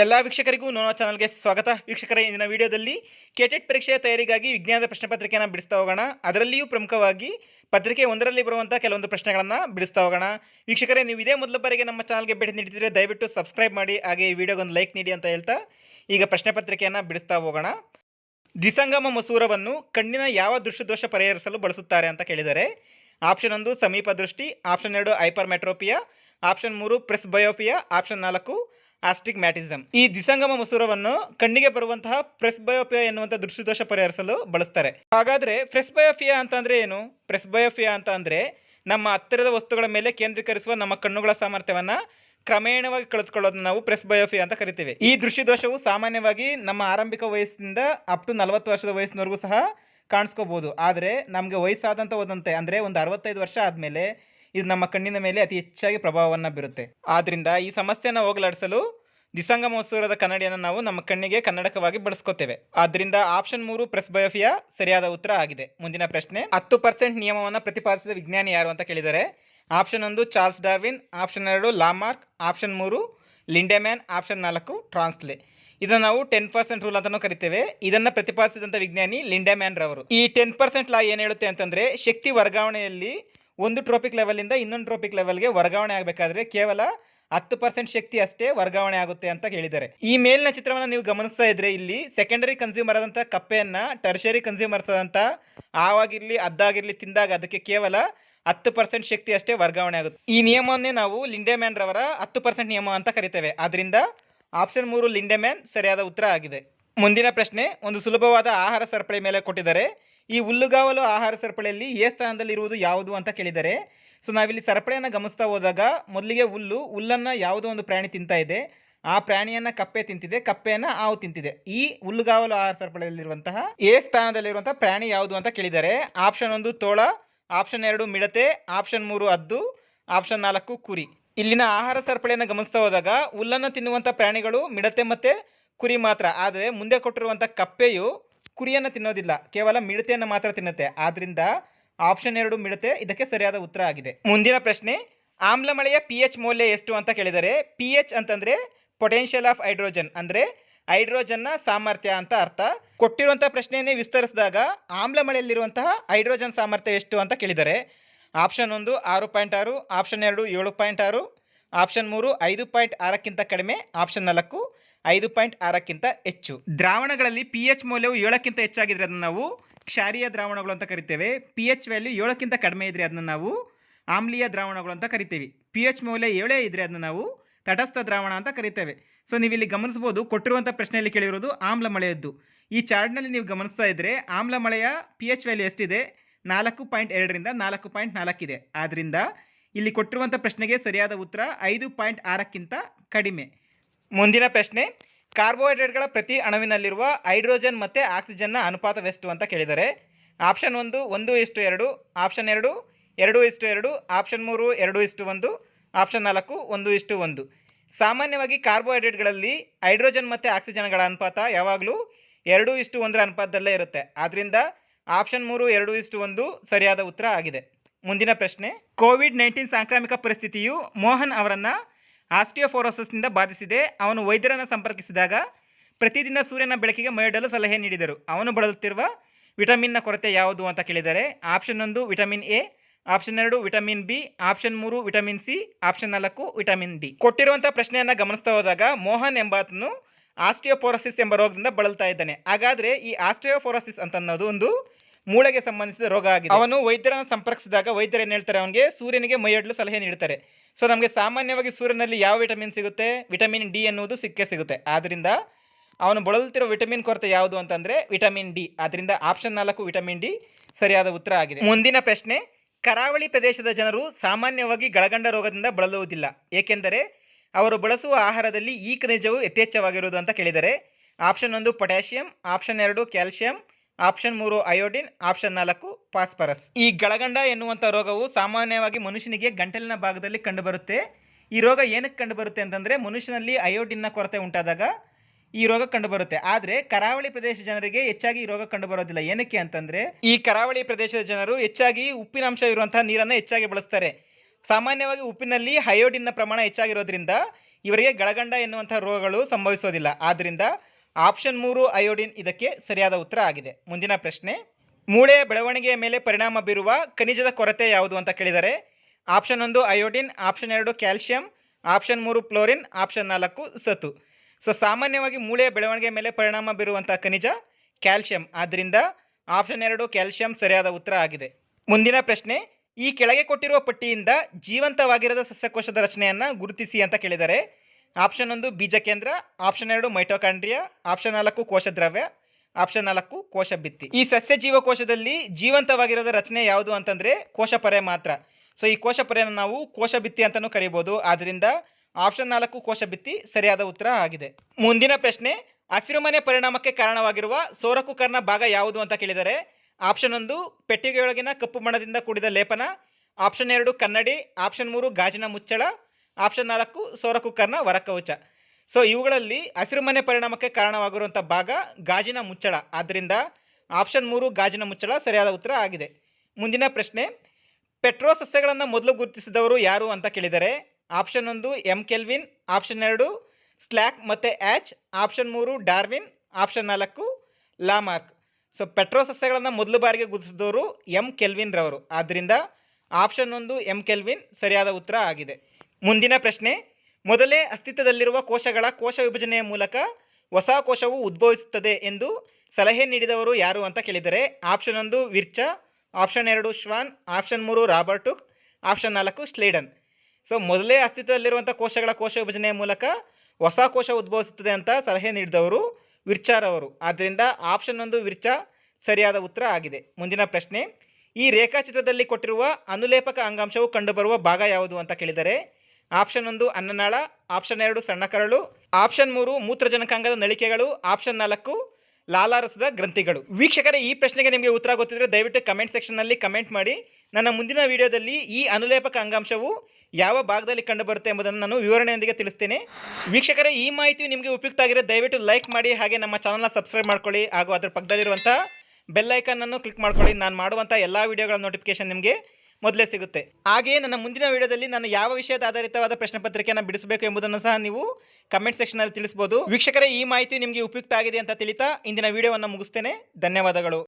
ಎಲ್ಲ ವೀಕ್ಷಕರಿಗೂ ನೋನೋ ಚಾನಲ್ಗೆ ಸ್ವಾಗತ. ವೀಕ್ಷಕರ, ಇಂದಿನ ವಿಡಿಯೋದಲ್ಲಿ ಕೆಟೆಟ್ ಪರೀಕ್ಷೆಯ ತಯಾರಿಗಾಗಿ ವಿಜ್ಞಾನದ ಪ್ರಶ್ನೆ ಪತ್ರಿಕೆಯನ್ನು ಬಿಡಿಸ್ತಾ ಹೋಗೋಣ. ಅದರಲ್ಲಿಯೂ ಪ್ರಮುಖವಾಗಿ ಪತ್ರಿಕೆ ಒಂದರಲ್ಲಿ ಬರುವಂಥ ಕೆಲವೊಂದು ಪ್ರಶ್ನೆಗಳನ್ನು ಬಿಡಿಸ್ತಾ ಹೋಗೋಣ. ವೀಕ್ಷಕರೇ, ನೀವು ಇದೇ ಮೊದಲ ಬಾರಿಗೆ ನಮ್ಮ ಚಾನಲ್ಗೆ ಭೇಟಿ ನೀಡಿದರೆ ದಯವಿಟ್ಟು ಸಬ್ಸ್ಕ್ರೈಬ್ ಮಾಡಿ, ಹಾಗೆ ಈ ವಿಡಿಯೋಗೊಂದು ಲೈಕ್ ನೀಡಿ ಅಂತ ಹೇಳ್ತಾ ಈಗ ಪ್ರಶ್ನೆ ಪತ್ರಿಕೆಯನ್ನು ಬಿಡಿಸ್ತಾ ಹೋಗೋಣ. ದ್ವಿಸಂಗಮ ಮಸೂರವನ್ನು ಕಣ್ಣಿನ ಯಾವ ದೃಷ್ಟಿದೋಷ ಪರಿಹರಿಸಲು ಬಳಸುತ್ತಾರೆ ಅಂತ ಕೇಳಿದರೆ, ಆಪ್ಷನ್ ಒಂದು ಸಮೀಪ ದೃಷ್ಟಿ, ಆಪ್ಷನ್ ಎರಡು ಹೈಪರ್ ಮೆಟ್ರೋಪಿಯಾ ಆಪ್ಷನ್ ಮೂರು ಪ್ರೆಸ್ ಬಯೋಪಿಯಾ ಆಪ್ಷನ್ ನಾಲ್ಕು ಆಸ್ಟಿಗ್ಮ್ಯಾಟಿಸಮ್ ಈ ದಿಸಂಗಮ ಮಸೂರವನ್ನು ಕಣ್ಣಿಗೆ ಬರುವಂತಹ ಪ್ರೆಸ್ ಬಯೋಪಿಯಾ ಎನ್ನುವಂಥ ದೃಷ್ಟಿದೋಷ ಪರಿಹರಿಸಲು ಬಳಸ್ತಾರೆ. ಹಾಗಾದ್ರೆ ಪ್ರೆಸ್ ಬಯೋಫಿಯಾ ಅಂತ ಅಂದ್ರೆ ಏನು? ಪ್ರೆಸ್ ಬಯೋಫಿಯಾ ಅಂತ ಅಂದ್ರೆ ನಮ್ಮ ಹತ್ತಿರದ ವಸ್ತುಗಳ ಮೇಲೆ ಕೇಂದ್ರೀಕರಿಸುವ ನಮ್ಮ ಕಣ್ಣುಗಳ ಸಾಮರ್ಥ್ಯವನ್ನ ಕ್ರಮೇಣವಾಗಿ ಕಳೆದುಕೊಳ್ಳೋದನ್ನ ನಾವು ಪ್ರೆಸ್ ಬಯೋಫಿಯಾ ಅಂತ ಕರಿತೀವಿ. ಈ ದೃಷ್ಟಿದೋಷವು ಸಾಮಾನ್ಯವಾಗಿ ನಮ್ಮ ಆರಂಭಿಕ ವಯಸ್ಸಿನಿಂದ ಅಪ್ ಟು ನಲವತ್ತು ವರ್ಷದ ವಯಸ್ಸಿನವರೆಗೂ ಸಹ ಕಾಣಿಸ್ಕೋಬಹುದು. ಆದರೆ ನಮಗೆ ವಯಸ್ಸಾದಂಥ ಹೋದಂತೆ ಅಂದರೆ ಒಂದು ಅರವತ್ತೈದು ವರ್ಷ ಆದಮೇಲೆ ಇದು ನಮ್ಮ ಕಣ್ಣಿನ ಮೇಲೆ ಅತಿ ಹೆಚ್ಚಾಗಿ ಪ್ರಭಾವವನ್ನು ಬೀರುತ್ತೆ. ಆದ್ದರಿಂದ ಈ ಸಮಸ್ಯೆಯನ್ನು ಹೋಗಲಾಡಿಸಲು ದಿಸಂಗ ಮಹೋತ್ಸವದ ಕನ್ನಡಿಯನ್ನು ನಾವು ನಮ್ಮ ಕಣ್ಣಿಗೆ ಕನ್ನಡಕವಾಗಿ ಬಳಸ್ಕೋತೇವೆ. ಆದ್ದರಿಂದ ಆಪ್ಷನ್ ಮೂರು ಪ್ರೆಸ್ ಬಯೋಫಿಯಾ ಸರಿಯಾದ ಉತ್ತರ ಆಗಿದೆ. ಮುಂದಿನ ಪ್ರಶ್ನೆ, ಹತ್ತು ಪರ್ಸೆಂಟ್ ನಿಯಮವನ್ನು ಪ್ರತಿಪಾದಿಸಿದ ವಿಜ್ಞಾನಿ ಯಾರು ಅಂತ ಕೇಳಿದರೆ, ಆಪ್ಷನ್ ಒಂದು ಚಾರ್ಲ್ಸ್ ಡಾರ್ವಿನ್, ಆಪ್ಷನ್ ಎರಡು ಲಾಮಾರ್ಕ್, ಆಪ್ಷನ್ ಮೂರು ಲಿಂಡೆಮ್ಯಾನ್, ಆಪ್ಷನ್ ನಾಲ್ಕು ಟ್ರಾನ್ಸ್ಲೆ. ಇದನ್ನು ನಾವು ಟೆನ್ ಪರ್ಸೆಂಟ್ ರೂಲ್ ಅಂತಲೂ ಕರಿತೇವೆ. ಇದನ್ನು ಪ್ರತಿಪಾದಿಸಿದಂಥ ವಿಜ್ಞಾನಿ ಲಿಂಡೆಮ್ಯಾನ್ ರವರು ಈ ಟೆನ್ ಪರ್ಸೆಂಟ್ ಲಾ ಏನು ಹೇಳುತ್ತೆ ಅಂತಂದರೆ, ಶಕ್ತಿ ವರ್ಗಾವಣೆಯಲ್ಲಿ ಒಂದು ಟ್ರೋಪಿಕ್ ಲೆವೆಲಿಂದ ಇನ್ನೊಂದು ಟ್ರೋಪಿಕ್ ಲೆವೆಲ್ಗೆ ವರ್ಗಾವಣೆ ಆಗಬೇಕಾದ್ರೆ ಕೇವಲ ಹತ್ತು ಪರ್ಸೆಂಟ್ ಶಕ್ತಿ ಅಷ್ಟೇ ವರ್ಗಾವಣೆ ಆಗುತ್ತೆ ಅಂತ ಹೇಳಿದ್ದಾರೆ. ಈ ಮೇಲಿನ ಚಿತ್ರವನ್ನು ನೀವು ಗಮನಿಸ್ತಾ ಇದ್ರೆ ಇಲ್ಲಿ ಸೆಕೆಂಡರಿ ಕನ್ಸ್ಯೂಮರ್ ಆದಂಥ ಕಪ್ಪೆಯನ್ನ ಟರ್ಷರಿ ಕನ್ಸ್ಯೂಮರ್ಸ್ ಆದಂಥ ಆವಾಗಿರ್ಲಿ ಅದ್ದಾಗಿರಲಿ ತಿಂದಾಗ ಅದಕ್ಕೆ ಕೇವಲ ಹತ್ತು ಪರ್ಸೆಂಟ್ ಶಕ್ತಿ ಅಷ್ಟೇ ವರ್ಗಾವಣೆ ಆಗುತ್ತೆ. ಈ ನಿಯಮವನ್ನೇ ನಾವು ಲಿಂಡೆಮ್ಯಾನ್ ರವರ ಹತ್ತು ಪರ್ಸೆಂಟ್ ನಿಯಮ ಅಂತ ಕರಿತೇವೆ. ಆದ್ರಿಂದ ಆಪ್ಷನ್ ಮೂರು ಲಿಂಡೆಮ್ಯಾನ್ ಸರಿಯಾದ ಉತ್ತರ ಆಗಿದೆ. ಮುಂದಿನ ಪ್ರಶ್ನೆ, ಒಂದು ಸುಲಭವಾದ ಆಹಾರ ಸರಪಳಿ ಮೇಲೆ ಕೊಟ್ಟಿದ್ದಾರೆ. ಈ ಹುಲ್ಲುಗಾವಲು ಆಹಾರ ಸರಪಳಿಯಲ್ಲಿ ಎ ಸ್ಥಾನದಲ್ಲಿ ಇರುವುದು ಯಾವುದು ಅಂತ ಕೇಳಿದರೆ, ಸೊ ನಾವಿಲ್ಲಿ ಸರಪಳಿಯನ್ನು ಗಮನಿಸ್ತಾ ಹೋದಾಗ ಮೊದಲಿಗೆ ಹುಲ್ಲು, ಹುಲ್ಲನ್ನು ಯಾವುದೋ ಒಂದು ಪ್ರಾಣಿ ತಿಂತಾ ಇದೆ. ಆ ಪ್ರಾಣಿಯನ್ನ ಕಪ್ಪೆ ತಿಂತಿದೆ, ಕಪ್ಪೆಯನ್ನ ಹಾವು ತಿಂತಿದೆ. ಈ ಹುಲ್ಲುಗಾವಲು ಆಹಾರ ಸರಪಳಿಯಲ್ಲಿರುವಂತಹ ಎ ಸ್ಥಾನದಲ್ಲಿರುವಂತಹ ಪ್ರಾಣಿ ಯಾವುದು ಅಂತ ಕೇಳಿದರೆ, ಆಪ್ಷನ್ ಒಂದು ತೋಳ, ಆಪ್ಷನ್ ಎರಡು ಮಿಡತೆ, ಆಪ್ಷನ್ ಮೂರು ಅದ್ದು, ಆಪ್ಷನ್ ನಾಲ್ಕು ಕುರಿ. ಇಲ್ಲಿನ ಆಹಾರ ಸರಪಳಿಯನ್ನು ಗಮನಿಸ್ತಾ ಹೋದಾಗ ಹುಲ್ಲನ್ನು ತಿನ್ನುವಂಥ ಪ್ರಾಣಿಗಳು ಮಿಡತೆ ಮತ್ತು ಕುರಿ ಮಾತ್ರ. ಆದರೆ ಮುಂದೆ ಕೊಟ್ಟಿರುವಂಥ ಕಪ್ಪೆಯು ಕುರಿಯನ್ನು ತಿನ್ನೋದಿಲ್ಲ. ಕೇವಲ ಮಿಡತೆಯನ್ನು ಮಾತ್ರ ತಿನ್ನುತ್ತೆ. ಆದ್ರಿಂದ ಆಪ್ಷನ್ ಎರಡು ಮಿಡತೆ, ಇದಕ್ಕೆ ಸರಿಯಾದ ಉತ್ತರ ಆಗಿದೆ. ಮುಂದಿನ ಪ್ರಶ್ನೆ ಆಮ್ಲಮಳೆಯ ಪಿ ಎಚ್ ಮೌಲ್ಯ ಎಷ್ಟು ಅಂತ ಕೇಳಿದರೆ ಪಿ ಎಚ್ ಅಂತಂದ್ರೆ ಪೊಟೆನ್ಷಿಯಲ್ ಆಫ್ ಹೈಡ್ರೋಜನ್ ಅಂದ್ರೆ ಹೈಡ್ರೋಜನ್ನ ಸಾಮರ್ಥ್ಯ ಅಂತ ಅರ್ಥ. ಕೊಟ್ಟಿರುವಂತಹ ಪ್ರಶ್ನೆಯನ್ನೇ ವಿಸ್ತರಿಸಿದಾಗ ಆಮ್ಲಮಳೆಯಲ್ಲಿರುವಂತಹ ಹೈಡ್ರೋಜನ್ ಸಾಮರ್ಥ್ಯ ಎಷ್ಟು ಅಂತ ಕೇಳಿದರೆ ಆಪ್ಷನ್ ಒಂದು ಆರು ಪಾಯಿಂಟ್ ಆರು ಆಪ್ಷನ್ ಎರಡು ಏಳು ಪಾಯಿಂಟ್ ಆರು ಆಪ್ಷನ್ ಮೂರು ಐದು ಪಾಯಿಂಟ್ ಆರಕ್ಕಿಂತ ಕಡಿಮೆ ಆಪ್ಷನ್ ನಾಲ್ಕು ಐದು ಪಾಯಿಂಟ್ ಆರಕ್ಕಿಂತ ಹೆಚ್ಚು. ದ್ರಾವಣಗಳಲ್ಲಿ ಪಿ ಎಚ್ ಮೌಲ್ಯವು ಏಳಕ್ಕಿಂತ ಹೆಚ್ಚಾಗಿದ್ರೆ ಅದನ್ನು ನಾವು ಕ್ಷಾರೀಯ ದ್ರಾವಣಗಳು ಅಂತ ಕರಿತೇವೆ. ಪಿ ಎಚ್ ವ್ಯಾಲ್ಯೂ ಏಳಕ್ಕಿಂತ ಕಡಿಮೆ ಇದ್ರೆ ಅದನ್ನು ನಾವು ಆಮ್ಲೀಯ ದ್ರಾವಣಗಳು ಅಂತ ಕರಿತೀವಿ. ಪಿ ಎಚ್ ಮೌಲ್ಯ ಏಳೇ ಇದ್ರೆ ಅದನ್ನು ನಾವು ತಟಸ್ಥ ದ್ರಾವಣ ಅಂತ ಕರಿತೇವೆ. ಸೊ ನೀವು ಇಲ್ಲಿ ಗಮನಿಸಬಹುದು ಕೊಟ್ಟಿರುವಂಥ ಪ್ರಶ್ನೆಯಲ್ಲಿ ಕೇಳಿರೋದು ಆಮ್ಲ ಮಳೆಯದ್ದು. ಈ ಚಾರ್ಟ್ನಲ್ಲಿ ನೀವು ಗಮನಿಸ್ತಾ ಇದ್ರೆ ಆಮ್ಲ ಮಳೆಯ ಪಿ ಎಚ್ ವ್ಯಾಲ್ಯೂ ಎಷ್ಟಿದೆ? ನಾಲ್ಕು ಪಾಯಿಂಟ್ ಎರಡರಿಂದ ನಾಲ್ಕು ಪಾಯಿಂಟ್ ನಾಲ್ಕಿದೆ ಆದ್ದರಿಂದ ಇಲ್ಲಿ ಕೊಟ್ಟಿರುವಂಥ ಪ್ರಶ್ನೆಗೆ ಸರಿಯಾದ ಉತ್ತರ ಐದು ಪಾಯಿಂಟ್ ಆರಕ್ಕಿಂತ ಕಡಿಮೆ. ಮುಂದಿನ ಪ್ರಶ್ನೆ, ಕಾರ್ಬೋಹೈಡ್ರೇಟ್ಗಳ ಪ್ರತಿ ಅಣುವಿನಲ್ಲಿರುವ ಹೈಡ್ರೋಜನ್ ಮತ್ತು ಆಕ್ಸಿಜನ್ನ ಅನುಪಾತವೆಷ್ಟು ಅಂತ ಕೇಳಿದ್ದಾರೆ ಆಪ್ಷನ್ ಒಂದು ಒಂದು ಇಷ್ಟು ಎರಡು, ಆಪ್ಷನ್ ಎರಡು ಎರಡು ಇಷ್ಟು ಎರಡು, ಆಪ್ಷನ್ ಮೂರು, ಎರಡು ಇಷ್ಟು ಒಂದು, ಆಪ್ಷನ್ ನಾಲ್ಕು, ಒಂದು ಇಷ್ಟು ಒಂದು. ಸಾಮಾನ್ಯವಾಗಿ ಕಾರ್ಬೋಹೈಡ್ರೇಟ್ಗಳಲ್ಲಿ ಹೈಡ್ರೋಜನ್ ಮತ್ತು ಆಕ್ಸಿಜನ್ಗಳ ಅನುಪಾತ ಯಾವಾಗಲೂ ಎರಡು ಇಷ್ಟು ಒಂದರ ಅನುಪಾತದಲ್ಲೇ ಇರುತ್ತೆ. ಆದ್ದರಿಂದ ಆಪ್ಷನ್ ಮೂರು, ಎರಡು ಇಷ್ಟು ಒಂದು ಸರಿಯಾದ ಉತ್ತರ ಆಗಿದೆ. ಮುಂದಿನ ಪ್ರಶ್ನೆ, ಕೋವಿಡ್ ನೈನ್ಟೀನ್ ಸಾಂಕ್ರಾಮಿಕ ಪರಿಸ್ಥಿತಿಯು ಮೋಹನ್ ಅವರನ್ನು ಆಸ್ಟಿಯೋಫೋರೋಸಸ್ನಿಂದ ಬಾಧಿಸಿದೆ. ಅವನು ವೈದ್ಯರನ್ನು ಸಂಪರ್ಕಿಸಿದಾಗ ಪ್ರತಿದಿನ ಸೂರ್ಯನ ಬೆಳಕಿಗೆ ಮೈಡಲು ಸಲಹೆ ನೀಡಿದರು. ಅವನು ಬಳಲುತ್ತಿರುವ ವಿಟಮಿನ್ನ ಕೊರತೆ ಯಾವುದು ಅಂತ ಕೇಳಿದರೆ ಆಪ್ಷನ್ ಒಂದು ವಿಟಮಿನ್ ಎ, ಆಪ್ಷನ್ ಎರಡು ವಿಟಮಿನ್ ಬಿ, ಆಪ್ಷನ್ ಮೂರು ವಿಟಮಿನ್ ಸಿ, ಆಪ್ಷನ್ ನಾಲ್ಕು ವಿಟಮಿನ್ ಡಿ. ಕೊಟ್ಟಿರುವಂಥ ಪ್ರಶ್ನೆಯನ್ನು ಗಮನಿಸ್ತಾ ಹೋದಾಗ ಮೋಹನ್ ಎಂಬಾತನು ಆಸ್ಟಿಯೋಫೋರೋಸಿಸ್ ಎಂಬ ರೋಗದಿಂದ ಬಳಲ್ತಾ ಇದ್ದಾನೆ. ಹಾಗಾದರೆ ಈ ಆಸ್ಟಿಯೋಫೋರೋಸಿಸ್ ಅಂತ ಅನ್ನೋದು ಒಂದು ಮೂಳೆಗೆ ಸಂಬಂಧಿಸಿದ ರೋಗ ಆಗಿದೆ. ಅವನು ವೈದ್ಯರನ್ನು ಸಂಪರ್ಕಿಸಿದಾಗ ವೈದ್ಯರು ಏನು ಹೇಳ್ತಾರೆ? ಅವನಿಗೆ ಸೂರ್ಯನಿಗೆ ಮೈಯೊಡ್ಲು ಸಲಹೆ ನೀಡ್ತಾರೆ. ಸೊ ನಮಗೆ ಸಾಮಾನ್ಯವಾಗಿ ಸೂರ್ಯನಲ್ಲಿ ಯಾವ ವಿಟಮಿನ್ ಸಿಗುತ್ತೆ? ವಿಟಮಿನ್ ಡಿ ಅನ್ನುವುದು ಸಿಕ್ಕೇ ಸಿಗುತ್ತೆ. ಆದ್ದರಿಂದ ಅವನು ಬಳಲುತ್ತಿರುವ ವಿಟಮಿನ್ ಕೊರತೆ ಯಾವುದು ಅಂತಂದರೆ ವಿಟಮಿನ್ ಡಿ. ಆದ್ದರಿಂದ ಆಪ್ಷನ್ ನಾಲ್ಕು ವಿಟಮಿನ್ ಡಿ ಸರಿಯಾದ ಉತ್ತರ ಆಗಿದೆ. ಮುಂದಿನ ಪ್ರಶ್ನೆ, ಕರಾವಳಿ ಪ್ರದೇಶದ ಜನರು ಸಾಮಾನ್ಯವಾಗಿ ಗಳಗಂಡ ರೋಗದಿಂದ ಬಳಲುವುದಿಲ್ಲ. ಏಕೆಂದರೆ ಅವರು ಬಳಸುವ ಆಹಾರದಲ್ಲಿ ಈ ಖನಿಜವು ಯಥೇಚ್ಛವಾಗಿರುವುದು ಅಂತ ಕೇಳಿದರೆ, ಆಪ್ಷನ್ ಒಂದು ಪೊಟ್ಯಾಷಿಯಂ, ಆಪ್ಷನ್ ಎರಡು ಕ್ಯಾಲ್ಸಿಯಂ ಆಪ್ಷನ್ ಮೂರು ಅಯೋಡಿನ್, ಆಪ್ಷನ್ ನಾಲ್ಕು ಫಾಸ್ಫರಸ್. ಈ ಗಳಗಂಡ ಎನ್ನುವಂಥ ರೋಗವು ಸಾಮಾನ್ಯವಾಗಿ ಮನುಷ್ಯನಿಗೆ ಗಂಟಲಿನ ಭಾಗದಲ್ಲಿ ಕಂಡುಬರುತ್ತೆ. ಈ ರೋಗ ಏನಕ್ಕೆ ಕಂಡುಬರುತ್ತೆ ಅಂತಂದರೆ ಮನುಷ್ಯನಲ್ಲಿ ಅಯೋಡಿನ್ನ ಕೊರತೆ ಉಂಟಾದಾಗ ಈ ರೋಗ ಕಂಡುಬರುತ್ತೆ. ಆದರೆ ಕರಾವಳಿ ಪ್ರದೇಶ ಜನರಿಗೆ ಹೆಚ್ಚಾಗಿ ಈ ರೋಗ ಕಂಡುಬರೋದಿಲ್ಲ. ಏನಕ್ಕೆ ಅಂತಂದರೆ ಈ ಕರಾವಳಿ ಪ್ರದೇಶದ ಜನರು ಹೆಚ್ಚಾಗಿ ಉಪ್ಪಿನಾಂಶ ಇರುವಂತಹ ನೀರನ್ನು ಹೆಚ್ಚಾಗಿ ಬಳಸ್ತಾರೆ. ಸಾಮಾನ್ಯವಾಗಿ ಉಪ್ಪಿನಲ್ಲಿ ಅಯೋಡಿನ್ನ ಪ್ರಮಾಣ ಹೆಚ್ಚಾಗಿರೋದ್ರಿಂದ ಇವರಿಗೆ ಗಳಗಂಡ ಎನ್ನುವಂಥ ರೋಗಗಳು ಸಂಭವಿಸೋದಿಲ್ಲ. ಆದ್ದರಿಂದ ಆಪ್ಷನ್ ಮೂರು ಅಯೋಡಿನ್ ಇದಕ್ಕೆ ಸರಿಯಾದ ಉತ್ತರ ಆಗಿದೆ. ಮುಂದಿನ ಪ್ರಶ್ನೆ ಮೂಳೆಯ ಬೆಳವಣಿಗೆಯ ಮೇಲೆ ಪರಿಣಾಮ ಬೀರುವ ಖನಿಜದ ಕೊರತೆ ಯಾವುದು ಅಂತ ಕೇಳಿದರೆ, ಆಪ್ಷನ್ ಒಂದು ಅಯೋಡಿನ್, ಆಪ್ಷನ್ ಎರಡು ಕ್ಯಾಲ್ಶಿಯಂ, ಆಪ್ಷನ್ ಮೂರು ಫ್ಲೋರಿನ್, ಆಪ್ಷನ್ ನಾಲ್ಕು ಸತು ಸೊ ಸಾಮಾನ್ಯವಾಗಿ ಮೂಳೆಯ ಬೆಳವಣಿಗೆ ಮೇಲೆ ಪರಿಣಾಮ ಬೀರುವಂಥ ಖನಿಜ ಕ್ಯಾಲ್ಶಿಯಂ. ಆದ್ದರಿಂದ ಆಪ್ಷನ್ ಎರಡು ಕ್ಯಾಲ್ಶಿಯಂ ಸರಿಯಾದ ಉತ್ತರ ಆಗಿದೆ. ಮುಂದಿನ ಪ್ರಶ್ನೆ, ಈ ಕೆಳಗೆ ಕೊಟ್ಟಿರುವ ಪಟ್ಟಿಯಿಂದ ಜೀವಂತವಾಗಿರದ ಸಸ್ಯಕೋಶದ ರಚನೆಯನ್ನು ಗುರುತಿಸಿ ಅಂತ ಕೇಳಿದರೆ ಆಪ್ಷನ್ ಒಂದು ಬೀಜ ಕೇಂದ್ರ ಆಪ್ಷನ್ ಎರಡು ಮೈಟೋಕಾಂಡ್ರಿಯಾ, ಆಪ್ಷನ್ ನಾಲ್ಕು ಕೋಶ ದ್ರವ್ಯ ಆಪ್ಷನ್ ನಾಲ್ಕು ಕೋಶ ಭಿತ್ತಿ ಈ ಸಸ್ಯ ಜೀವಕೋಶದಲ್ಲಿ ಜೀವಂತವಾಗಿರೋದ ರಚನೆ ಯಾವುದು ಅಂತಂದರೆ ಕೋಶಪರೆ ಮಾತ್ರ. ಸೊ ಈ ಕೋಶ ಪೊರೆಯನ್ನು ನಾವು ಕೋಶ ಭಿತ್ತಿ ಅಂತಲೂ ಕರಿಬೋದು. ಆದ್ದರಿಂದ ಆಪ್ಷನ್ ನಾಲ್ಕು ಕೋಶ ಭಿತ್ತಿ ಸರಿಯಾದ ಉತ್ತರ ಆಗಿದೆ. ಮುಂದಿನ ಪ್ರಶ್ನೆ ಹಸಿರುಮನೆ ಪರಿಣಾಮಕ್ಕೆ ಕಾರಣವಾಗಿರುವ ಸೋರಕುಕರ್ನ ಭಾಗ ಯಾವುದು ಅಂತ ಕೇಳಿದರೆ, ಆಪ್ಷನ್ ಒಂದು ಪೆಟ್ಟಿಗೆಯೊಳಗಿನ ಕಪ್ಪು ಬಣ್ಣದಿಂದ ಕೂಡಿದ ಲೇಪನ, ಆಪ್ಷನ್ ಎರಡು ಕನ್ನಡಿ, ಆಪ್ಷನ್ ಮೂರು ಗಾಜಿನ ಮುಚ್ಚಳ ಆಪ್ಷನ್ ನಾಲ್ಕು, ಸೌರ ಕುಕ್ಕರ್ನ ವರಕವಚ ಸೊ ಇವುಗಳಲ್ಲಿ ಹಸಿರುಮನೆ ಪರಿಣಾಮಕ್ಕೆ ಕಾರಣವಾಗಿರುವಂಥ ಭಾಗ ಗಾಜಿನ ಮುಚ್ಚಳ. ಆದ್ದರಿಂದ ಆಪ್ಷನ್ ಮೂರು, ಗಾಜಿನ ಮುಚ್ಚಳ ಸರಿಯಾದ ಉತ್ತರ ಆಗಿದೆ. ಮುಂದಿನ ಪ್ರಶ್ನೆ, ಪೆಟ್ರೋ ಸಸ್ಯಗಳನ್ನು ಮೊದಲು ಗುರುತಿಸಿದವರು ಯಾರು ಅಂತ ಕೇಳಿದರೆ, ಆಪ್ಷನ್ ಒಂದು, ಎಂ ಕೆಲ್ವಿನ್, ಆಪ್ಷನ್ ಎರಡು, ಸ್ಲ್ಯಾಕ್ ಮತ್ತು ಆ್ಯಚ್ ಆಪ್ಷನ್ ಮೂರು, ಡಾರ್ವಿನ್, ಆಪ್ಷನ್ ನಾಲ್ಕು, ಲಾಮಾರ್ಕ್. ಸೊ ಪೆಟ್ರೋ ಸಸ್ಯಗಳನ್ನು ಮೊದಲು ಬಾರಿಗೆ ಗುರುತಿಸಿದವರು ಎಂ ಕೆಲ್ವಿನ್ ರವರು ಆದ್ದರಿಂದ ಆಪ್ಷನ್ ಒಂದು, ಎಂ ಕೆಲ್ವಿನ್ ಸರಿಯಾದ ಉತ್ತರ ಆಗಿದೆ. ಮುಂದಿನ ಪ್ರಶ್ನೆ, ಮೊದಲೇ ಅಸ್ತಿತ್ವದಲ್ಲಿರುವ ಕೋಶಗಳ ಕೋಶ ವಿಭಜನೆಯ ಮೂಲಕ ಹೊಸ ಕೋಶವು ಉದ್ಭವಿಸುತ್ತದೆ ಎಂದು ಸಲಹೆ ನೀಡಿದವರು ಯಾರು ಅಂತ ಕೇಳಿದರೆ ಆಪ್ಷನ್ ಒಂದು ವಿರ್ಚ, ಆಪ್ಷನ್ ಎರಡು ಶ್ವಾನ್, ಆಪ್ಷನ್ ಮೂರು ರಾಬರ್ಟುಕ್ ಆಪ್ಷನ್ ನಾಲ್ಕು ಸ್ಲೇಡನ್. ಸೊ, ಮೊದಲೇ ಅಸ್ತಿತ್ವದಲ್ಲಿರುವಂಥ ಕೋಶಗಳ ಕೋಶ ವಿಭಜನೆಯ ಮೂಲಕ ಹೊಸ ಕೋಶ ಉದ್ಭವಿಸುತ್ತದೆ ಅಂತ ಸಲಹೆ ನೀಡಿದವರು ವಿರ್ಚಾರವರು ಆದ್ದರಿಂದ ಆಪ್ಷನ್ ಒಂದು ವಿರ್ಚ ಸರಿಯಾದ ಉತ್ತರ ಆಗಿದೆ. ಮುಂದಿನ ಪ್ರಶ್ನೆ, ಈ ರೇಖಾಚಿತ್ರದಲ್ಲಿ ಕೊಟ್ಟಿರುವ ಅನುಲೇಪಕ ಅಂಗಾಂಶವು ಕಂಡುಬರುವ ಭಾಗ ಯಾವುದು ಅಂತ ಕೇಳಿದರೆ ಆಪ್ಷನ್ ಒಂದು ಅನ್ನನಾಳ ಆಪ್ಷನ್ ಎರಡು ಸಣ್ಣ ಕರಳು, ಆಪ್ಷನ್ ಮೂರು ಮೂತ್ರಜನಕಾಂಗದ ನಳಿಕೆಗಳು, ಆಪ್ಷನ್ ನಾಲ್ಕು ಲಾಲಾರಸದ ಗ್ರಂಥಿಗಳು. ವೀಕ್ಷಕರೇ, ಈ ಪ್ರಶ್ನೆಗೆ ನಿಮಗೆ ಉತ್ತರ ಗೊತ್ತಿದ್ರೆ ದಯವಿಟ್ಟು ಕಮೆಂಟ್ ಸೆಕ್ಷನ್ನಲ್ಲಿ ಕಮೆಂಟ್ ಮಾಡಿ. ನನ್ನ ಮುಂದಿನ ವಿಡಿಯೋದಲ್ಲಿ ಈ ಅನುಲೇಪಕ ಅಂಗಾಂಶವು ಯಾವ ಭಾಗದಲ್ಲಿ ಕಂಡುಬರುತ್ತೆ ಎಂಬುದನ್ನು ನಾನು ವಿವರಣೆಯೊಂದಿಗೆ ತಿಳಿಸ್ತೇನೆ. ವೀಕ್ಷಕರೇ, ಈ ಮಾಹಿತಿಯು ನಿಮಗೆ ಉಪಯುಕ್ತ ಆಗಿರೋ ದಯವಿಟ್ಟು ಲೈಕ್ ಮಾಡಿ, ಹಾಗೆ ನಮ್ಮ ಚಾನಲ್ನ ಸಬ್ಸ್ಕ್ರೈಬ್ ಮಾಡ್ಕೊಳ್ಳಿ. ಹಾಗೂ ಅದರ ಪಕ್ಕದಲ್ಲಿರುವಂಥ ಬೆಲ್ ಐಕನ್ನನ್ನು ಕ್ಲಿಕ್ ಮಾಡ್ಕೊಳ್ಳಿ. ನಾನು ಮಾಡುವಂಥ ಎಲ್ಲ ವಿಡಿಯೋಗಳ ನೋಟಿಫಿಕೇಶನ್ ನಿಮಗೆ ಮೊದಲೇ ಸಿಗುತ್ತೆ. ಹಾಗೆಯೇ ನನ್ನ ಮುಂದಿನ ವಿಡಿಯೋದಲ್ಲಿ ನಾನು ಯಾವ ವಿಷಯದ ಆಧಾರಿತವಾದ ಪ್ರಶ್ನೆ ಪತ್ರಿಕೆಯನ್ನು ಬಿಡಿಸಬೇಕು ಎಂಬುದನ್ನು ಸಹ ನೀವು ಕಮೆಂಟ್ ಸೆಕ್ಷನಲ್ಲಿ ತಿಳಿಸಬಹುದು ವೀಕ್ಷಕರೇ, ಈ ಮಾಹಿತಿ ನಿಮಗೆ ಉಪಯುಕ್ತ ಆಗಿದೆ ಅಂತ ತಿಳಿತಾ ಇಂದಿನ ವಿಡಿಯೋವನ್ನು ಮುಗಿಸ್ತೇನೆ. ಧನ್ಯವಾದಗಳು.